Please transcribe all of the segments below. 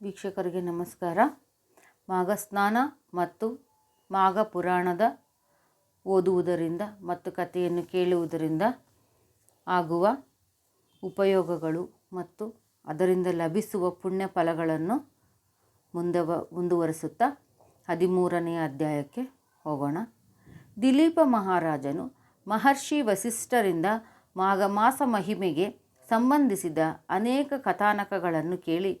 ವೀಕ್ಷಕರಿಗೆ ನಮಸ್ಕಾರ. ಮಾಘ ಸ್ನಾನ ಮತ್ತು ಮಾಘ ಪುರಾಣದ ಓದುವುದರಿಂದ ಮತ್ತು ಕಥೆಯನ್ನು ಕೇಳುವುದರಿಂದ ಆಗುವ ಉಪಯೋಗಗಳು ಮತ್ತು ಅದರಿಂದ ಲಭಿಸುವ ಪುಣ್ಯ ಫಲಗಳನ್ನು ಮುಂದವ ಮುಂದುವರಿಸುತ್ತಾ ಹದಿಮೂರನೆಯ ಅಧ್ಯಾಯಕ್ಕೆ ಹೋಗೋಣ. ದಿಲೀಪ ಮಹಾರಾಜನು ಮಹರ್ಷಿ ವಸಿಷ್ಠರಿಂದ ಮಾಘ ಮಾಸ ಮಹಿಮೆಗೆ ಸಂಬಂಧಿಸಿದ ಅನೇಕ ಕಥಾನಕಗಳನ್ನು ಕೇಳಿ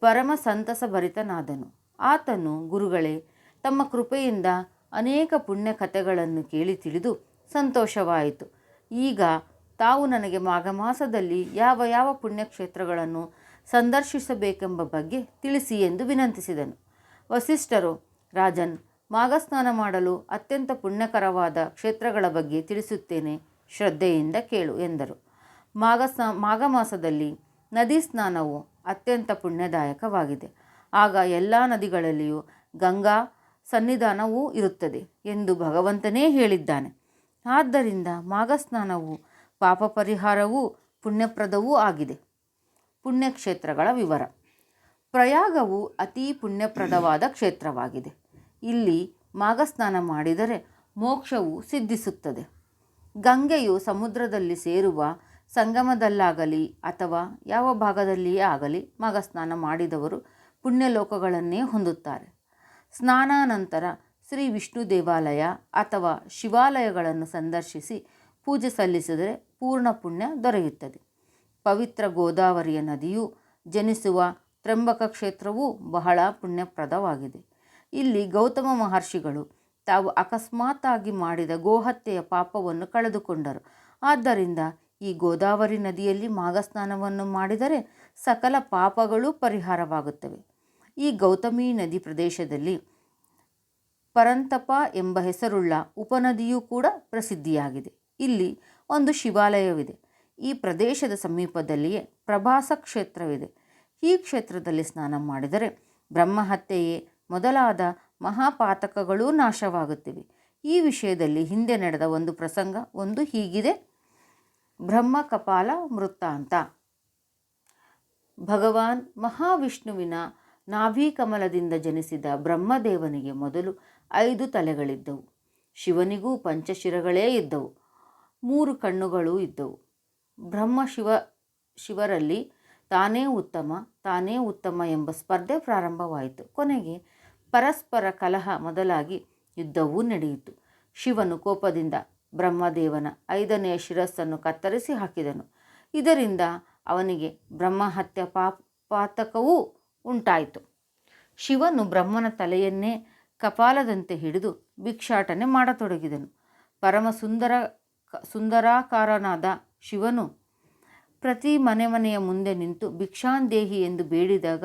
ಪರಮ ಸಂತಸಭರಿತನಾದನು. ಆತನು, ಗುರುಗಳೇ, ತಮ್ಮ ಕೃಪೆಯಿಂದ ಅನೇಕ ಪುಣ್ಯ ಕಥೆಗಳನ್ನು ಕೇಳಿ ತಿಳಿದು ಸಂತೋಷವಾಯಿತು. ಈಗ ತಾವು ನನಗೆ ಮಾಘ ಮಾಸದಲ್ಲಿ ಯಾವ ಯಾವ ಪುಣ್ಯಕ್ಷೇತ್ರಗಳನ್ನು ಸಂದರ್ಶಿಸಬೇಕೆಂಬ ಬಗ್ಗೆ ತಿಳಿಸಿ ಎಂದು ವಿನಂತಿಸಿದನು. ವಸಿಷ್ಠರು, ರಾಜನ್, ಮಾಘಸ್ನಾನ ಮಾಡಲು ಅತ್ಯಂತ ಪುಣ್ಯಕರವಾದ ಕ್ಷೇತ್ರಗಳ ಬಗ್ಗೆ ತಿಳಿಸುತ್ತೇನೆ, ಶ್ರದ್ಧೆಯಿಂದ ಕೇಳು ಎಂದರು. ಮಾಘ ಸ್ನಾ ಮಾಘ ಮಾಸದಲ್ಲಿ ನದಿ ಸ್ನಾನವು ಅತ್ಯಂತ ಪುಣ್ಯದಾಯಕವಾಗಿದೆ. ಆಗ ಎಲ್ಲ ನದಿಗಳಲ್ಲಿಯೂ ಗಂಗಾ ಸನ್ನಿಧಾನವೂ ಇರುತ್ತದೆ ಎಂದು ಭಗವಂತನೇ ಹೇಳಿದ್ದಾನೆ. ಆದ್ದರಿಂದ ಮಾಘಸ್ನಾನವು ಪಾಪ ಪರಿಹಾರವೂ ಪುಣ್ಯಪ್ರದವೂ ಆಗಿದೆ. ಪುಣ್ಯಕ್ಷೇತ್ರಗಳ ವಿವರ. ಪ್ರಯಾಗವು ಅತೀ ಪುಣ್ಯಪ್ರದವಾದ ಕ್ಷೇತ್ರವಾಗಿದೆ. ಇಲ್ಲಿ ಮಾಘಸ್ನಾನ ಮಾಡಿದರೆ ಮೋಕ್ಷವು ಸಿದ್ಧಿಸುತ್ತದೆ. ಗಂಗೆಯು ಸಮುದ್ರದಲ್ಲಿ ಸೇರುವ ಸಂಗಮದಲ್ಲಾಗಲಿ ಅಥವಾ ಯಾವ ಭಾಗದಲ್ಲಿಯೇ ಆಗಲಿ ಮಗ ಸ್ನಾನ ಮಾಡಿದವರು ಪುಣ್ಯಲೋಕಗಳನ್ನೇ ಹೊಂದುತ್ತಾರೆ. ಸ್ನಾನಾನಂತರ ಶ್ರೀ ವಿಷ್ಣು ದೇವಾಲಯ ಅಥವಾ ಶಿವಾಲಯಗಳನ್ನು ಸಂದರ್ಶಿಸಿ ಪೂಜೆ ಸಲ್ಲಿಸಿದರೆ ಪೂರ್ಣ ಪುಣ್ಯ ದೊರೆಯುತ್ತದೆ. ಪವಿತ್ರ ಗೋದಾವರಿಯ ನದಿಯು ಜನಿಸುವ ತ್ರಂಬಕ ಕ್ಷೇತ್ರವೂ ಬಹಳ ಪುಣ್ಯಪ್ರದವಾಗಿದೆ. ಇಲ್ಲಿ ಗೌತಮ ಮಹರ್ಷಿಗಳು ತಾವು ಅಕಸ್ಮಾತ್ತಾಗಿ ಮಾಡಿದ ಗೋಹತ್ಯೆಯ ಪಾಪವನ್ನು ಕಳೆದುಕೊಂಡರು. ಆದ್ದರಿಂದ ಈ ಗೋದಾವರಿ ನದಿಯಲ್ಲಿ ಮಾಘಸ್ನಾನವನ್ನು ಮಾಡಿದರೆ ಸಕಲ ಪಾಪಗಳು ಪರಿಹಾರವಾಗುತ್ತವೆ. ಈ ಗೌತಮಿ ನದಿ ಪ್ರದೇಶದಲ್ಲಿ ಪರಂತಪ ಎಂಬ ಹೆಸರುಳ್ಳ ಉಪನದಿಯೂ ಕೂಡ ಪ್ರಸಿದ್ಧಿಯಾಗಿದೆ. ಇಲ್ಲಿ ಒಂದು ಶಿವಾಲಯವಿದೆ. ಈ ಪ್ರದೇಶದ ಸಮೀಪದಲ್ಲಿಯೇ ಪ್ರಭಾಸ ಕ್ಷೇತ್ರವಿದೆ. ಈ ಕ್ಷೇತ್ರದಲ್ಲಿ ಸ್ನಾನ ಮಾಡಿದರೆ ಬ್ರಹ್ಮಹತ್ಯೆಯೇ ಮೊದಲಾದ ಮಹಾಪಾತಕಗಳೂ ನಾಶವಾಗುತ್ತಿವೆ. ಈ ವಿಷಯದಲ್ಲಿ ಹಿಂದೆ ನಡೆದ ಒಂದು ಪ್ರಸಂಗ ಒಂದು ಹೀಗಿದೆ. ಬ್ರಹ್ಮ ಕಪಾಲ ವೃತ್ತಾಂತ ಭಗವಾನ್ ಮಹಾವಿಷ್ಣುವಿನ ನಾಭೀಕಮಲದಿಂದ ಜನಿಸಿದ ಬ್ರಹ್ಮದೇವನಿಗೆ ಮೊದಲು ಐದು ತಲೆಗಳಿದ್ದವು. ಶಿವನಿಗೂ ಪಂಚಶಿರಗಳೇ ಇದ್ದವು. ಮೂರು ಕಣ್ಣುಗಳೂ ಇದ್ದವು. ಬ್ರಹ್ಮ ಶಿವ, ಶಿವರಲ್ಲಿ ತಾನೇ ಉತ್ತಮ ತಾನೇ ಉತ್ತಮ ಎಂಬ ಸ್ಪರ್ಧೆ ಪ್ರಾರಂಭವಾಯಿತು. ಕೊನೆಗೆ ಪರಸ್ಪರ ಕಲಹ ಮೊದಲಾಗಿ ಯುದ್ಧವೂ ನಡೆಯಿತು. ಶಿವನು ಕೋಪದಿಂದ ಬ್ರಹ್ಮದೇವನ ಐದನೆಯ ಶಿರಸ್ಸನ್ನು ಕತ್ತರಿಸಿ ಹಾಕಿದನು. ಇದರಿಂದ ಅವನಿಗೆ ಬ್ರಹ್ಮಹತ್ಯ ಪಾಪಾತಕವೂ ಉಂಟಾಯಿತು. ಶಿವನು ಬ್ರಹ್ಮನ ತಲೆಯನ್ನೇ ಕಪಾಲದಂತೆ ಹಿಡಿದು ಭಿಕ್ಷಾಟನೆ ಮಾಡತೊಡಗಿದನು. ಪರಮ ಸುಂದರ ಸುಂದರಾಕಾರನಾದ ಶಿವನು ಪ್ರತಿ ಮನೆ ಮನೆಯ ಮುಂದೆ ನಿಂತು ಭಿಕ್ಷಾಂದೇಹಿ ಎಂದು ಬೇಡಿದಾಗ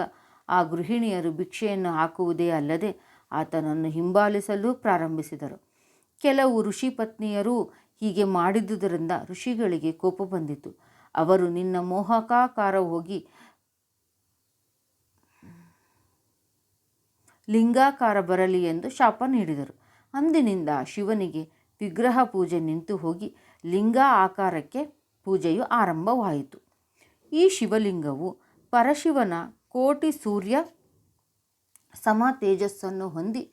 ಆ ಗೃಹಿಣಿಯರು ಭಿಕ್ಷೆಯನ್ನು ಹಾಕುವುದೇ ಅಲ್ಲದೆ ಆತನನ್ನು ಹಿಂಬಾಲಿಸಲು ಪ್ರಾರಂಭಿಸಿದರು. ಕೆಲವು ಋಷಿ ಪತ್ನಿಯರು ಹೀಗೆ ಮಾಡಿದುದರಿಂದ ಋಷಿಗಳಿಗೆ ಕೋಪ ಬಂದಿತು. ಅವರು ನಿನ್ನ ಮೋಹಕಾಕಾರ ಹೋಗಿ ಲಿಂಗಾಕಾರ ಬರಲಿ ಎಂದು ಶಾಪ ನೀಡಿದರು. ಅಂದಿನಿಂದ ಶಿವನಿಗೆ ವಿಗ್ರಹ ಪೂಜೆ ನಿಂತು ಹೋಗಿ ಲಿಂಗ ಆಕಾರಕ್ಕೆ ಪೂಜೆಯು ಆರಂಭವಾಯಿತು. ಈ ಶಿವಲಿಂಗವು ಪರಶಿವನ ಕೋಟಿ ಸೂರ್ಯ ಸಮ ತೇಜಸ್ಸನ್ನು ಹೊಂದಿ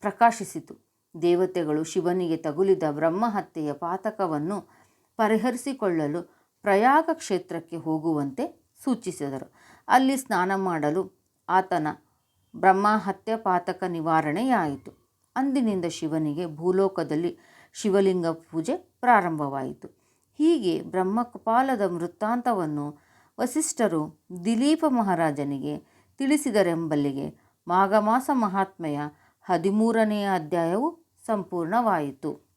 ಪ್ರಕಾಶಿಸಿತು. ದೇವತೆಗಳು ಶಿವನಿಗೆ ತಗುಲಿದ ಬ್ರಹ್ಮಹತ್ಯೆಯ ಪಾತಕವನ್ನು ಪರಿಹರಿಸಿಕೊಳ್ಳಲು ಪ್ರಯಾಗ ಕ್ಷೇತ್ರಕ್ಕೆ ಹೋಗುವಂತೆ ಸೂಚಿಸಿದರು. ಅಲ್ಲಿ ಸ್ನಾನ ಮಾಡಲು ಆತನ ಬ್ರಹ್ಮಹತ್ಯೆ ಪಾತಕ ನಿವಾರಣೆಯಾಯಿತು. ಅಂದಿನಿಂದ ಶಿವನಿಗೆ ಭೂಲೋಕದಲ್ಲಿ ಶಿವಲಿಂಗ ಪೂಜೆ ಪ್ರಾರಂಭವಾಯಿತು. ಹೀಗೆ ಬ್ರಹ್ಮಕಪಾಲದ ವೃತ್ತಾಂತವನ್ನು ವಸಿಷ್ಠರು ದಿಲೀಪ ಮಹಾರಾಜನಿಗೆ ತಿಳಿಸಿದರೆಂಬಲ್ಲಿಗೆ ಮಾಘಮಾಸ ಮಹಾತ್ಮೆಯ ಹದಿಮೂರನೆಯ ಅಧ್ಯಾಯವು ಸಂಪೂರ್ಣವಾಯಿತು.